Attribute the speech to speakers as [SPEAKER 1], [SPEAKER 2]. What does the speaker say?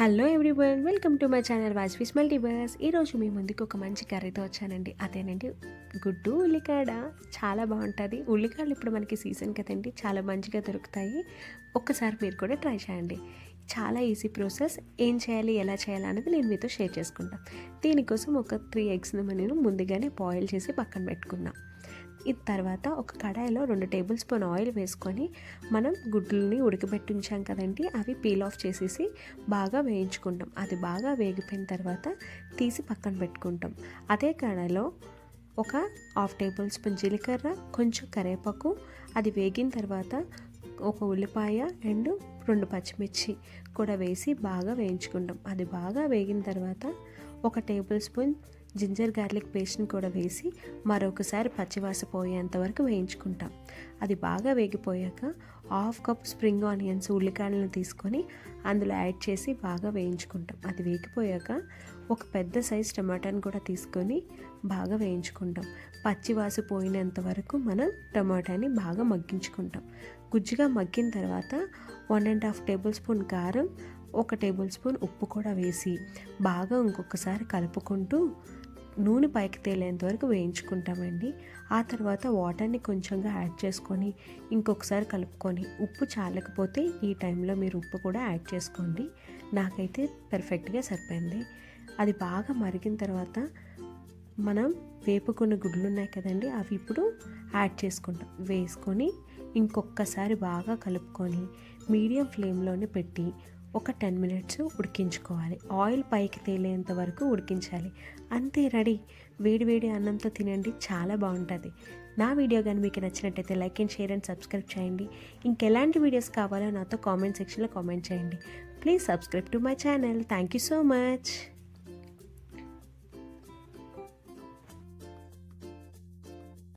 [SPEAKER 1] Hello everyone welcome to my channel వాజ్ఫీస్ multiverse ఈరోజు మీ ముందుకు ఒక మంచి కర్రీతో వచ్చానండి. అదేనండి గుడ్డు ఉల్లికాడ. చాలా బాగుంటుంది. ఉల్లికాడలు ఇప్పుడు మనకి సీజన్ కదండి చాలా మంచిగా దొరుకుతాయి. ఒక్కసారి మీరు కూడా ట్రై చేయండి. చాలా ఈజీ ప్రాసెస్ ఏం చేయాలి ఎలా చేయాలి అనేది నేను మీతో షేర్ చేసుకుంటాను దీనికోసం ఒక త్రీ ఎగ్స్ని నేను ముందుగానే బాయిల్ చేసి పక్కన పెట్టుకున్నాను ఇది తర్వాత ఒక కడాయిలో రెండు టేబుల్ స్పూన్ ఆయిల్ వేసుకొని మనం గుడ్లని ఉడకబెట్టి ఉంచాం కదండి అవి పీల్ ఆఫ్ చేసేసి బాగా వేయించుకుంటాం. అది బాగా వేగిపోయిన తర్వాత తీసి పక్కన పెట్టుకుంటాం. అదే కడాయిలో ఒక హాఫ్ టేబుల్ స్పూన్ జీలకర్ర కొంచెం కరివేపాకు అది వేగిన తర్వాత ఒక ఉల్లిపాయ అండ్ రెండు పచ్చిమిర్చి కూడా వేసి బాగా వేయించుకుంటాం. అది బాగా వేగిన తర్వాత ఒక టేబుల్ స్పూన్ జింజర్ గార్లిక్ పేస్ట్ని కూడా వేసి మరొకసారి పచ్చివాస పోయేంత వరకు వేయించుకుంటాం. అది బాగా వేగిపోయాక హాఫ్ కప్ స్ప్రింగ్ ఆనియన్స్ ఉల్లికాయలను తీసుకొని అందులో యాడ్ చేసి బాగా వేయించుకుంటాం. అది వేగిపోయాక ఒక పెద్ద సైజ్ టమాటాని కూడా తీసుకొని బాగా వేయించుకుంటాం. పచ్చివాస పోయినంత వరకు మనం టమాటాని బాగా మగ్గించుకుంటాం. గుజ్జుగా మగ్గిన తర్వాత one and half tablespoon కారం ఒక టేబుల్ స్పూన్ ఉప్పు కూడా వేసి బాగా ఇంకొకసారి కలుపుకుంటూ నూనె పైకి తేలేంత వరకు వేయించుకుంటామండి. ఆ తర్వాత వాటర్ని కొంచెంగా యాడ్ చేసుకొని ఇంకొకసారి కలుపుకొని ఉప్పు చాలకపోతే ఈ టైంలో మీరు ఉప్పు కూడా యాడ్ చేసుకోండి. నాకైతే పర్ఫెక్ట్గా సరిపోయింది. అది బాగా మరిగిన తర్వాత మనం వేపుకున్న గుడ్లు ఉన్నాయి కదండి అవి ఇప్పుడు యాడ్ చేసుకుంటాం. వేసుకొని ఇంకొకసారి బాగా కలుపుకొని మీడియం ఫ్లేమ్లోనే పెట్టి ఒక టెన్ మినిట్స్ ఉడికించుకోవాలి. ఆయిల్ పైకి తేలేంత వరకు ఉడికించాలి. అంతే రెడీ. వేడి వేడి అన్నంతో తినండి. చాలా బాగుంటుంది. నా వీడియో కానీ మీకు నచ్చినట్టయితే like and share and subscribe చేయండి. ఇంకెలాంటి వీడియోస్ కావాలో నాతో కామెంట్ సెక్షన్లో కామెంట్ చేయండి. Please subscribe to my channel. Thank you so much.